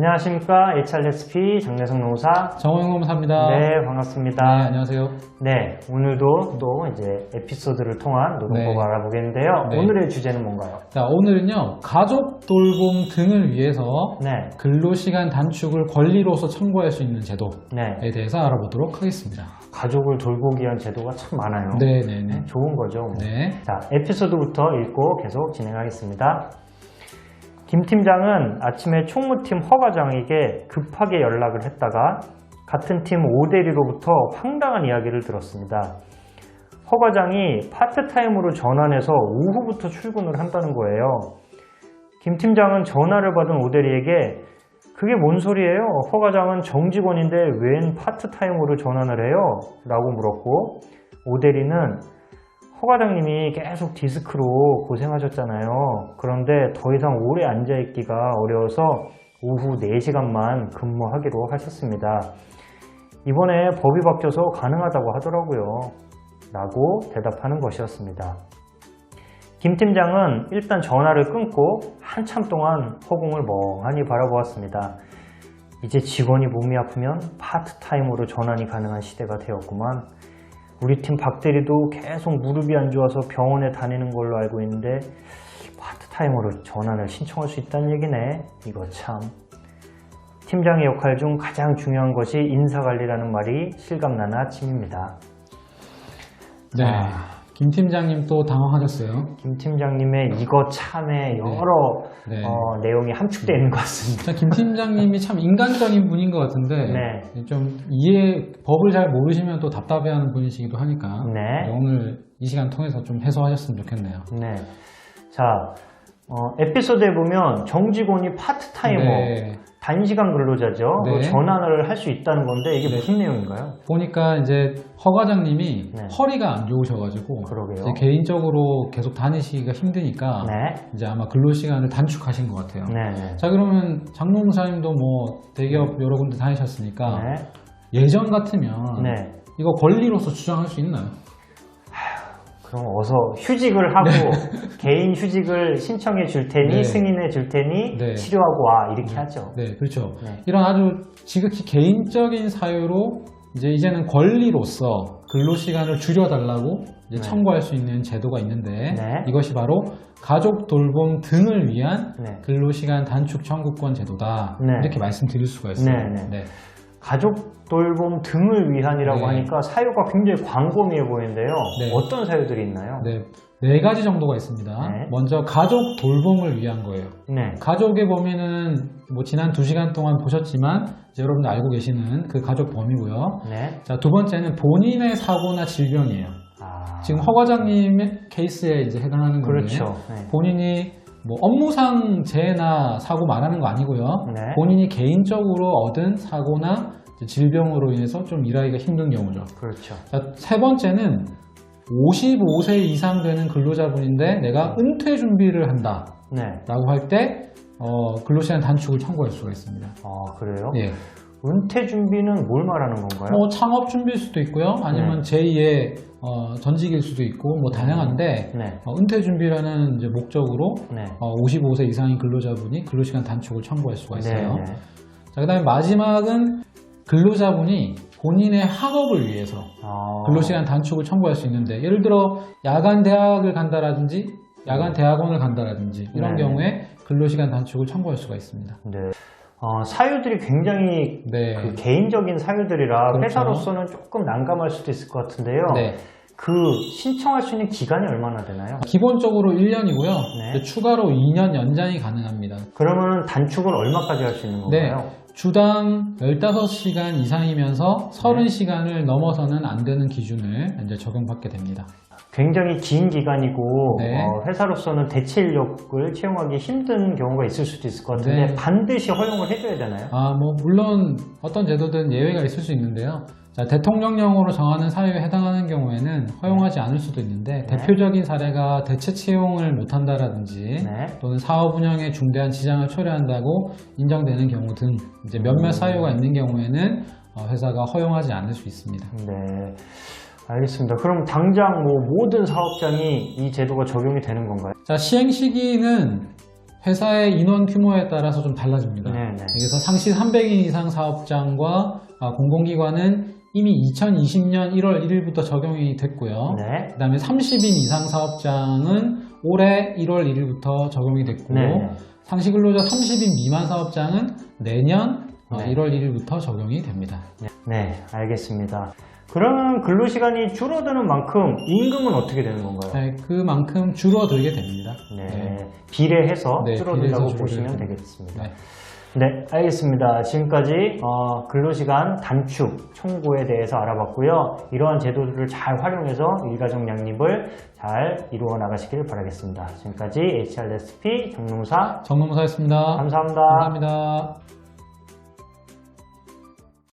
안녕하십니까. HRSP 장래성 노사. 정호영 검사입니다. 네, 네, 반갑습니다. 안녕하세요. 네, 오늘도 또 이제 에피소드를 통한 노동법 네. 알아보겠는데요. 네. 오늘의 주제는 뭔가요? 자, 오늘은요, 가족 돌봄 등을 위해서 네, 근로시간 단축을 권리로서 청구할 수 있는 제도에 네. 대해서 알아보도록 하겠습니다. 가족을 돌보기 위한 제도가 참 많아요. 네 네 네. 좋은 거죠. 뭐. 네. 자, 에피소드부터 읽고 계속 진행하겠습니다. 김 팀장은 아침에 총무팀 허과장에게 급하게 연락을 했다가 같은 팀 오대리로부터 황당한 이야기를 들었습니다. 허과장이 파트타임으로 전환해서 오후부터 출근을 한다는 거예요. 김 팀장은 전화를 받은 오대리에게 그게 뭔 소리예요? 허과장은 정직원인데 웬 파트타임으로 전환을 해요? 라고 물었고 오대리는 허 과장님이 계속 디스크로 고생하셨잖아요. 그런데 더 이상 오래 앉아있기가 어려워서 오후 4시간만 근무하기로 하셨습니다. 이번에 법이 바뀌어서 가능하다고 하더라고요. 라고 대답하는 것이었습니다. 김 팀장은 일단 전화를 끊고 한참 동안 허공을 멍하니 바라보았습니다. 이제 직원이 몸이 아프면 파트타임으로 전환이 가능한 시대가 되었구만. 우리 팀 박대리도 계속 무릎이 안 좋아서 병원에 다니는 걸로 알고 있는데 파트타임으로 전환을 신청할 수 있다는 얘기네. 이거 참. 팀장의 역할 중 가장 중요한 것이 인사관리라는 말이 실감나는 아침입니다. 네. 아. 김 팀장님 또 당황하셨어요. 김 팀장님의 이거 참에 여러 네. 어, 내용이 함축되어 있는 것 같습니다. 자, 김 팀장님이 참 인간적인 분인 것 같은데 네. 좀 이해 법을 잘 모르시면 또 답답해하는 분이시기도 하니까 네. 오늘 이 시간 통해서 좀 해소하셨으면 좋겠네요. 네. 자, 어, 에피소드에 보면 정직원이 파트타이머, 네. 단시간 근로자죠. 네. 그 전환을 할 수 있다는 건데 이게 네. 무슨 내용인가요? 보니까 이제 허 과장님이 네. 허리가 안 좋으셔가지고 그러게요. 개인적으로 계속 다니시기가 힘드니까 네. 이제 아마 근로 시간을 단축하신 것 같아요. 네. 네. 자 그러면 장롱사님도 뭐 대기업 여러 군데 다니셨으니까 네. 예전 같으면 네. 이거 권리로서 주장할 수 있나요? 그럼 어서 휴직을 하고 개인 휴직을 신청해 줄 테니 네. 승인해 줄 테니 네. 치료하고 와 이렇게 하죠. 네, 그렇죠. 네. 이런 아주 지극히 개인적인 사유로 이제 이제는 권리로서 근로 시간을 줄여달라고 이제 네. 청구할 수 있는 제도가 있는데 네. 이것이 바로 가족 돌봄 등을 위한 네. 근로 시간 단축 청구권 제도다 네. 이렇게 말씀드릴 수가 있어요. 네, 네. 가족 돌봄 등을 위한이라고 네. 하니까 사유가 굉장히 광범위해 보이는데요. 네. 어떤 사유들이 있나요? 네, 네 가지 정도가 있습니다. 네. 먼저 가족 돌봄을 위한 거예요. 네. 가족의 범위는 뭐 지난 두 시간 동안 보셨지만 이제 여러분들 알고 계시는 그 가족 범위고요. 네. 자, 두 번째는 본인의 사고나 질병이에요. 아, 지금 허 과장님의 케이스에 이제 해당하는 건데 그렇죠. 네. 본인이 뭐 업무상 재해나 사고 말하는 거 아니고요. 네. 본인이 개인적으로 얻은 사고나 질병으로 인해서 좀 일하기가 힘든 경우죠. 그렇죠. 자, 세 번째는 55세 이상 되는 근로자분인데 내가 은퇴 준비를 한다라고 네. 할때 어, 근로시간 단축을 청구할 수가 있습니다. 아, 그래요? 예. 은퇴 준비는 뭘 말하는 건가요? 뭐 창업 준비일 수도 있고요. 아니면 네. 제2의 어, 전직일 수도 있고 뭐 다양한데 네. 어, 은퇴 준비라는 이제 목적으로 네. 어, 55세 이상인 근로자분이 근로시간 단축을 청구할 수가 있어요. 네. 네. 자, 그다음에 마지막은 근로자분이 본인의 학업을 위해서 아, 근로시간 단축을 청구할 수 있는데 예를 들어 야간 대학을 간다라든지 야간 대학원을 간다라든지 이런 네. 경우에 근로시간 단축을 청구할 수가 있습니다. 네. 어, 사유들이 굉장히 네. 그 개인적인 사유들이라 그렇죠. 회사로서는 조금 난감할 수도 있을 것 같은데요. 네. 그 신청할 수 있는 기간이 얼마나 되나요? 기본적으로 1년이고요. 네. 추가로 2년 연장이 가능합니다. 그러면 단축은 얼마까지 할 수 있는 네. 건가요? 주당 15시간 이상이면서 30시간을 넘어서는 안 되는 기준을 이제 적용받게 됩니다. 굉장히 긴 기간이고 네. 어, 회사로서는 대체 인력을 채용하기 힘든 경우가 있을 수도 있을 것 같은데 네. 반드시 허용을 해줘야 되나요? 아, 뭐, 물론 어떤 제도든 예외가 있을 수 있는데요. 자, 대통령령으로 정하는 사유에 해당하는 경우에는 허용하지 않을 수도 있는데 네. 대표적인 사례가 대체 채용을 못한다라든지 네. 또는 사업 운영에 중대한 지장을 초래한다고 인정되는 경우 등 이제 몇몇 사유가 있는 경우에는 어, 회사가 허용하지 않을 수 있습니다. 네. 알겠습니다. 그럼 당장 뭐 모든 사업장이 이 제도가 적용이 되는 건가요? 자, 시행 시기는 회사의 인원 규모에 따라서 좀 달라집니다. 네, 네. 여기서 상시 300인 이상 사업장과 아, 공공기관은 이미 2020년 1월 1일부터 적용이 됐고요. 네. 그 다음에 30인 이상 사업장은 올해 1월 1일부터 적용이 됐고 네, 네. 상시근로자 30인 미만 사업장은 내년 어, 네. 1월 1일부터 적용이 됩니다. 네, 알겠습니다. 그러면 근로시간이 줄어드는 만큼 임금은 어떻게 되는 건가요? 네, 그만큼 줄어들게 됩니다. 네, 비례해서 네, 줄어든다고 비례해서 보시면 되겠습니다. 네. 네, 알겠습니다. 지금까지 어, 근로시간 단축 청구에 대해서 알아봤고요. 이러한 제도들을 잘 활용해서 일가정 양립을 잘 이루어 나가시길 바라겠습니다. 지금까지 HRSP 정농사 정노무사였습니다. 감사합니다. 감사합니다.